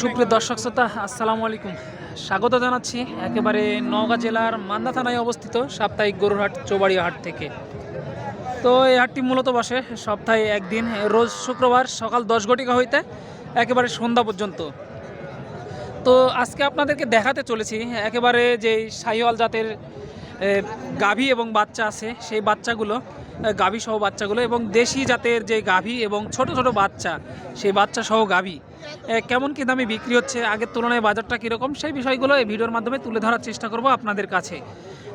সুপ্রিয় দর্শক শ্রোতা, আসসালামু আলাইকুম। স্বাগত জানাচ্ছি একেবারে নওগাঁ জেলার মান্দা থানায় অবস্থিত সাপ্তাহিক গরুরহাট চৌবাড়িয়া হাট থেকে। তো এই হাটটি মূলত বসে সপ্তাহে একদিন, রোজ শুক্রবার সকাল দশ ঘটিকা হইতে একেবারে সন্ধ্যা পর্যন্ত। তো আজকে আপনাদেরকে দেখাতে চলেছি একেবারে যে শাহিওয়াল জাতের গাভী এবং বাচ্চা আছে, সেই বাচ্চাগুলো গাভী সহ বাচ্চাগুলো এবং দেশি জাতের যে গাভী এবং ছোট ছোট বাচ্চা, সেই বাচ্চা সহ গাভী। কেমন কি দামে বিক্রি হচ্ছে? আগের তুলনায় বাজারটা কীরকম? সেই বিষয়গুলো এই ভিডিওর মাধ্যমে তুলে ধরার চেষ্টা করব আপনাদের কাছে।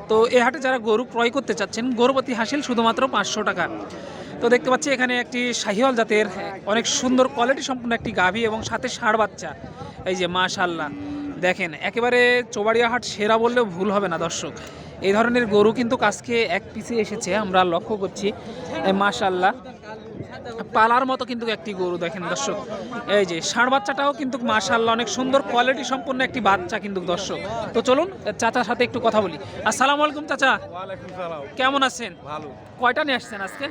তো এ হাটে যারা গরু ক্রয় করতে চাচ্ছেন, গরুপতি হাসিল শুধুমাত্র পাঁচশো টাকা। তো দেখতে পাচ্ছি এখানে একটি শাহিওয়াল জাতের অনেক সুন্দর কোয়ালিটি সম্পন্ন একটি গাভী এবং সাথে ষাঁড় বাচ্চা। এই যে মাশাল্লাহ দেখেন, একেবারে চোবাড়িয়া হাট সেরা বললেও ভুল হবে না, দর্শক। এই ধরনের গরু কিন্তু আজকে এক পিসে এসেছে, আমরা লক্ষ্য করছি। মাশাল্লাহ পালার মতো কিন্তু একটি গরু দেখেন দর্শক। এই যে ষাঁড় বাচ্চাটাও কিন্তু মাশাল্লাহ অনেক সুন্দর কোয়ালিটি সম্পন্ন একটি বাচ্চা কিন্তু দর্শক। তো চলুন চাচার সাথে একটু কথা বলি। আসসালামু আলাইকুম চাচা। কেমন আছেন? ভালো। কয়টা নিয়ে আসছেন আজকে?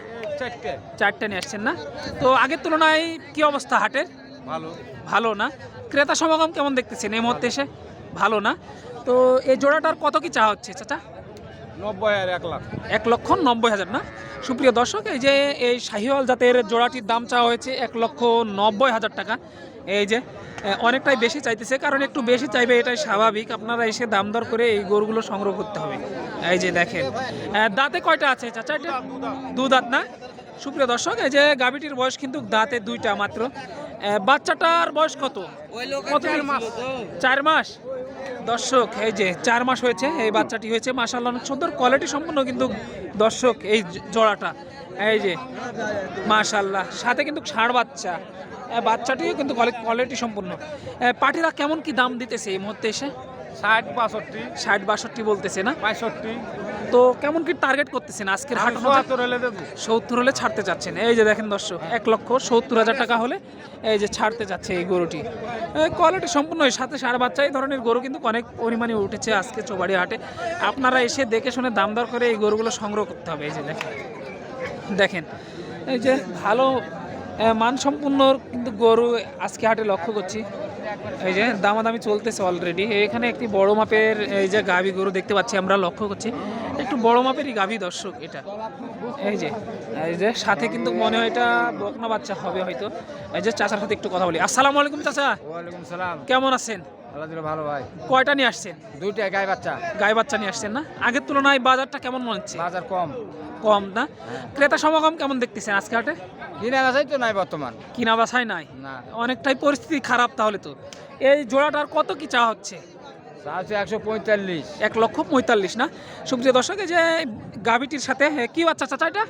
চারটে। নিয়ে আসছেন না? তো আগের তুলনায় কি অবস্থা হাটের? ভালো। ভালো না? ক্রেতা সমাগম কেমন দেখতেছেন এই মুহূর্তে এসে? ভালো না? তো এই জোড়াটার কত কি চা হচ্ছে চাচা? নব্বই আর এক লাখ। এক লক্ষ নব্বই হাজার না? সুপ্রিয় দর্শক এই যে এই শাহিওয়াল জাতের জোড়াটির দাম চাওয়া হয়েছে এক লক্ষ নব্বই হাজার টাকা। এই যে অনেকটাই বেশি চাইতেছে কারণ একটু বেশি চাইবে এটাই স্বাভাবিক। আপনারা এসে দাম দর করে এই গরুগুলো সংগ্রহ করতে হবে। এই যে দেখেন দাঁতে কয়টা আছে চাচা এটা? দু দাঁত না? সুপ্রিয় দর্শক এই যে গাভীটির বয়স কিন্তু দাঁতে দুইটা মাত্র। বাচ্চাটার বয়স কত? কত মাস। চার মাস? দর্শক এই যে চার মাস হয়েছে এই বাচ্চাটি হয়েছে মাসাল্লাহ অনেক সুন্দর কোয়ালিটি সম্পন্ন কিন্তু দর্শক এই জোড়াটা। এই যে মাশাল্লাহ সাথে কিন্তু ষাঁড় বাচ্চা। বাচ্চাটিও কিন্তু কোয়ালিটি সম্পূর্ণ পাটিরা কেমন কি দাম দিতেছে এই মুহূর্তে এসে? ষাট বাষট্টি। ষাট বাষট্টি বলতেছে না? পঁয়ষট্টি। তো কেমন কি টার্গেট করতেছেন আজকের হাট সত্তর হলে ছাড়তে চাচ্ছেন এই যে দেখেন দর্শক এক লক্ষ সত্তর হাজার টাকা হলে এই যে ছাড়তে যাচ্ছে এই গরুটি। কোয়ালিটি সম্পূর্ণ সাথে সার বাচ্চা এই ধরনের গরু কিন্তু অনেক পরিমাণে উঠেছে আজকে চৌবাড়ি হাটে। আপনারা এসে দেখে শুনে দাম দর করে এই গরুগুলো সংগ্রহ করতে হবে। এই যে দেখেন দেখেন এই যে ভালো মানসম্পন্ন কিন্তু গরু আজকে হাটে লক্ষ্য করছি। এই যে দামাদামি চলতেছে অলরেডি এখানে একটি বড় মাপের এই যে গাভী গরু দেখতে পাচ্ছি আমরা লক্ষ্য করছি। একটু বড় মাপেরই গাভী দর্শক এটা। এই যে এই যে সাথে কিন্তু মনে হয় এটা বকনা বাচ্চা হবে হয়তো। এই যে চাচার সাথে একটু কথা বলি। আসসালামু আলাইকুম চাচা। ওয়ালাইকুম সালাম। কেমন আছেন? ভালো ভাই। কয়টা নিয়ে আসছেন? দুইটা গায়ে বাচ্চা। গাই বাচ্চা নিয়ে আসছেন না? আগের তুলনায় বাজারটা কেমন মনে হচ্ছে? বাজার কম। কম না? ক্রেতা সমাগম কেমন দেখতেছেন আজকে হাটে? কিনে আসাই তো নাই বর্তমান। কিনা বাসায় নাই? না। অনেকটাই পরিস্থিতি খারাপ তাহলে তো। এই জোড়াটার কত কি চা হচ্ছে? একশো পঁয়তাল্লিশ। এক লক্ষ পঁয়তাল্লিশ না? সুপ্রিয় দর্শক এই যে গাভিটির সাথে কি বাচ্চা চাচা এটা?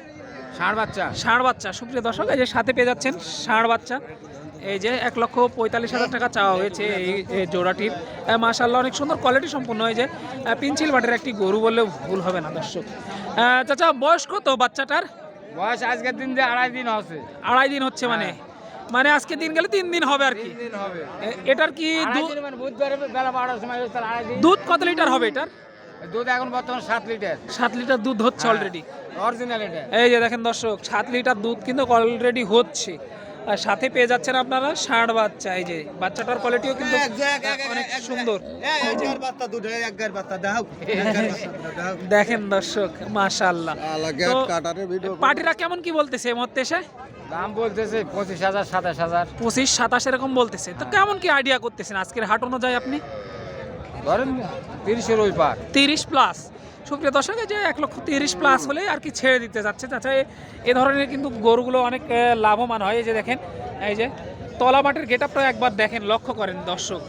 ষাট বাচ্চা। ষাঁড় বাচ্চা। সুপ্রিয় দর্শক এই যে সাথে পেয়ে যাচ্ছেন ষাঁড় বাচ্চা। এই যে এক লক্ষ পঁয়তাল্লিশ হাজার টাকা চাওয়া হয়েছে এই জোড়াটির। মাশাল্লাহ অনেক সুন্দর কোয়ালিটি সম্পূর্ণ আহ, পিনচিল বাটের একটি গরু বললেও ভুল হবে না দর্শক। চাচা বয়স কত বাচ্চাটার? বয়স আজকের দিন যে আড়াই দিন আছে আড়াই দিন হচ্ছে মানে? মানে আজকে দিন গেলে তিন দিন হবে আর কি। হবে। এটার কি মানে দুধ কত লিটার হবে এটার? দুধ এখন বর্তমান সাত লিটার। সাত লিটার দুধ হচ্ছে অলরেডি অরিজিনাল এটা। এই যে দেখেন দর্শক সাত লিটার দুধ কিন্তু অলরেডি হচ্ছে। আর সাথে পেয়ে যাচ্ছেন আপনারা ষাট বাচ্চা এই যে বাচ্চাটার কোয়ালিটিও কিন্তু অনেক সুন্দর। দেখেন দর্শক মাশাল্লাহ পার্টিরা কেমন কি বলতেছে এই মুহূর্তে এসে? দাম বলতেছে পঁচিশ হাজার সাতাশ হাজার। পঁচিশ সাতাশ এরকম বলতেছে। তো কেমন কি আইডিয়া করতেছেন? আজকের হাট অনুযায়ী আপনি? ধরেন তিরিশের ওই পার। তিরিশ প্লাস সুপ্রিয় দর্শক যে এক লক্ষ তিরিশ প্লাস হলে আর কি ছেড়ে দিতে যাচ্ছে। তাছাড়া এ- ধরনের কিন্তু গরুগুলো অনেক লাভবান হয়। এই যে দেখেন এই যে তলা মাটির গেট আপটা একবার দেখেন লক্ষ্য করেন দর্শক।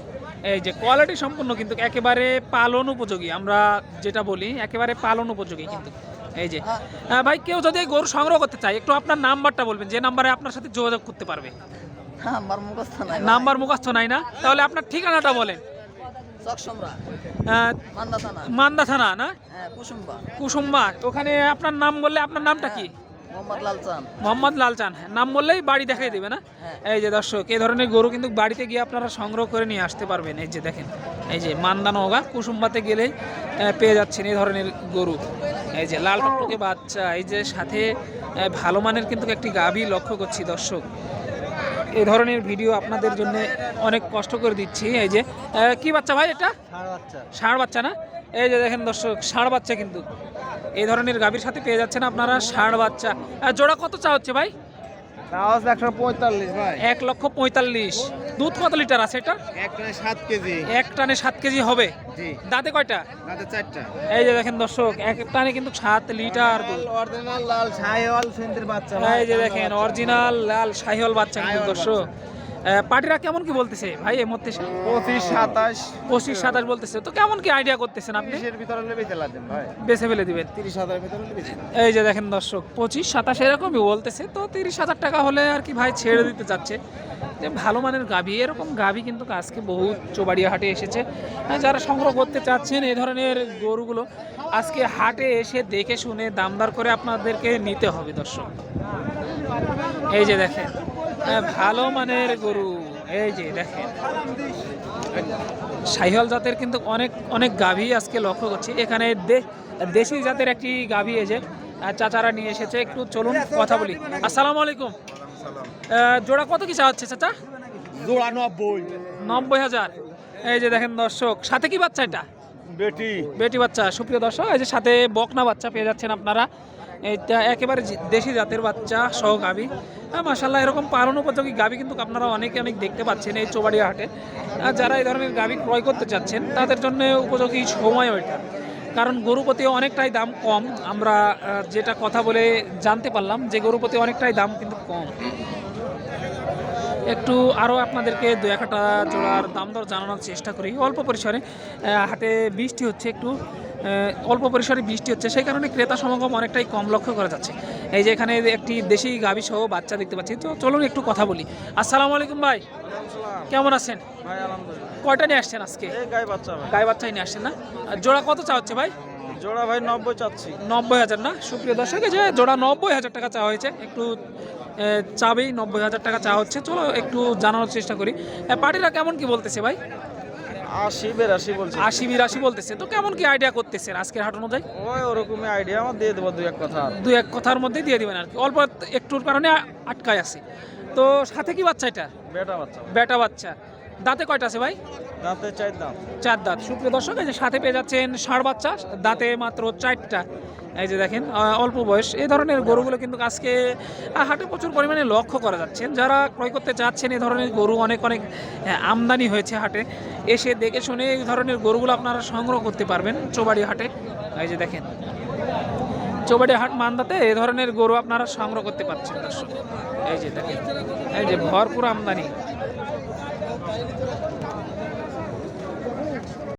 এই যে কোয়ালিটি সম্পূর্ণ কিন্তু একেবারে পালন উপযোগী। আমরা যেটা বলি একেবারে পালন উপযোগী কিন্তু। এই যে ভাই কেউ যদি এই গরু সংগ্রহ করতে চায় একটু আপনার নাম্বারটা বলবেন যে নাম্বারে আপনার সাথে যোগাযোগ করতে পারবে। আমার মুখস্থ নাই নাম্বার মুখস্থ নাই না? তাহলে আপনার ঠিকানাটা বলেন। মান্দা থানা। না? হ্যাঁ কুসুম্বা। ওখানে আপনার নাম বললে আপনার নামটা কি? মোহাম্মদ চান মোহাম্মদ লালচান। হ্যাঁ, নাম বললেই বাড়ি দেখাই দেবে না? হ্যাঁ। এই যে দর্শক এই ধরনের গরু কিন্তু বাড়িতে গিয়ে আপনারা সংগ্রহ করে নিয়ে আসতে পারবেন। এই যে দেখেন এই যে মান্দানগা কুসুম্বাতে গেলেই পেয়ে যাচ্ছেন এই ধরনের গরু। এই যে লাল টকটকে বাচ্চা এই যে সাথে ভালো মানের কিন্তু একটি গাভী লক্ষ্য করছি দর্শক। এই ধরনের ভিডিও আপনাদের জন্য অনেক কষ্ট করে দিচ্ছি। এই যে আহ, কি বাচ্চা ভাই এটা? ষাঁড় বাচ্চা। না? এই যে দেখেন দর্শক ষাঁড় বাচ্চা কিন্তু। এই ধরনের গাভীর সাথে পেয়ে যাচ্ছেন আপনারা ষাঁড় বাচ্চা। জোড়া কত চা হচ্ছে ভাই? এক লক্ষ পঁয়তাল্লিশ। দুধ কত লিটার আছে এটা? এক টানে সাত কেজি। হবে? দাঁতে কয়টা? এই যে দেখেন দর্শক এক টানে কিন্তু সাত লিটার দুধ। অরিজিনাল লাল ছাইওয়াল বাচ্চা এই যে দেখেন অরিজিনাল লাল শাহিওয়াল বাচ্চা কিন্তু দর্শক। পার্টিরা কেমন কি বলতেছে? ভাই এর মধ্যে পঁচিশ সাতাশ। পঁচিশ সাতাশ বলতেছে। তো কেমন কি আইডিয়া করতেছেন আপনি? বেছে ফেলে দিবেন। তিরিশ হাজার ভিতরে এই যে দেখেন দর্শক পঁচিশ সাতাশ এরকমই বলতেছে। তো তিরিশ হাজার টাকা হলে আর কি ভাই ছেড়ে দিতে চাচ্ছে। যে ভালো মানের গাভী এরকম গাভী কিন্তু আজকে বহু চোবাড়িয়া হাটে এসেছে যারা সংগ্রহ করতে চাচ্ছেন এই ধরনের গরুগুলো আজকে হাটে এসে দেখে শুনে দামদার করে আপনাদেরকে নিতে হবে দর্শক। এই যে দেখেন ভালো মানের গরু। এই যে দেখেন। সাহিওয়াল জাতের কিন্তু অনেক অনেক গাভী আজকে লক্ষ্য করছি। এখানে দেশি জাতের একটি গাভী এসে চাচারা নিয়ে এসেছে। একটু চলুন কথা বলি। আসসালামু আলাইকুম। জোড়া কত কি চাওয়া হচ্ছে চাচা? জোড়া নব্বই। নব্বই হাজার। এই যে দেখেন দর্শক সাথে কি বাচ্চা এটা? বেটি। বেটি বাচ্চা সুপ্রিয় দর্শক এই যে সাথে বকনা বাচ্চা পেয়ে যাচ্ছেন আপনারা। এটা একেবারে দেশি জাতের বাচ্চা সহ গাবি। হ্যাঁ মাসাল্লাহ এরকম পালন উপযোগী গাবি কিন্তু আপনারা অনেকে অনেক দেখতে পাচ্ছেন এই চোবাড়িয়া হাটে। যারা এই ধরনের গাবি ক্রয় করতে চাচ্ছেন, তাদের জন্য উপযোগী সময় ওইটা। কারণ গরুপতি অনেকটাই দাম কম। আমরা যেটা কথা বলে জানতে পারলাম যে গরুপতি অনেকটাই দাম কিন্তু কম। একটু আরও আপনাদেরকে দু একটা জোড়ার দাম দর জানানোর চেষ্টা করি। অল্প পরিসরে হাটে বৃষ্টি হচ্ছে একটু অল্প পরিসরে বৃষ্টি হচ্ছে সেই কারণে ক্রেতা সমাগম অনেকটাই কম লক্ষ্য করা যাচ্ছে। এই যে এখানে একটি দেশি গাভী সহ বাচ্চা দেখতে পাচ্ছি তো চলুন একটু কথা বলি। আসসালামু আলাইকুম ভাই। কেমন আছেন? কয়টা নিয়ে আসছেন আজকে? বাচ্চা গায়ে বাচ্চাই নিয়ে আসছেন না? জোড়া কত চা হচ্ছে ভাই? জোড়া ভাই নব্বই চাচ্ছি। নব্বই হাজার না? সুপ্রিয় দর্শক যে জোড়া নব্বই হাজার টাকা চাওয়া হয়েছে একটু চাবেই নব্বই হাজার টাকা চাওয়া হচ্ছে। চলো একটু জানানোর চেষ্টা করি। পার্টিরা কেমন কি বলতেছে ভাই? আশি বেরাশি বলছি। আশি বিরাশি বলতেছে। তো কেমন কি আইডিয়া করতেছেন আজকের হাট অনুযায়ী? ওই ওরকমই আইডিয়া আমার দিয়ে দেবো দুই এক কথা। এক কথার মধ্যেই দিয়ে দিবেন আর কি। অল্প একটুর কারণে আটকায় আছে। তো সাথে কি বাচ্চা এটা? বেটা বাচ্চা। বেটা বাচ্চা। দাঁতে কয়টা আছে ভাই? দাঁতে চাই দাম চার দাঁত। সুপ্রিয় দর্শক এই যে সাথে পেয়ে যাচ্ছেন ষাঁড় বাচ্চা দাঁতে মাত্র চারটা। এই যে দেখেন অল্প বয়স। এই ধরনের গরুগুলো কিন্তু আজকে হাটে প্রচুর পরিমাণে লক্ষ্য করা যাচ্ছে। যারা ক্রয় করতে চাচ্ছেন এই ধরনের গরু অনেক অনেক আমদানি হয়েছে হাটে। এসে দেখে শুনে এই ধরনের গরুগুলো আপনারা সংগ্রহ করতে পারবেন চৌবাড়ি হাটে। এই যে দেখেন চৌবাড়ি হাট মান্দাতে এই ধরনের গরু আপনারা সংগ্রহ করতে পারছেন দর্শক। এই যে দেখেন এই যে ভরপুর আমদানি। ಇದೆ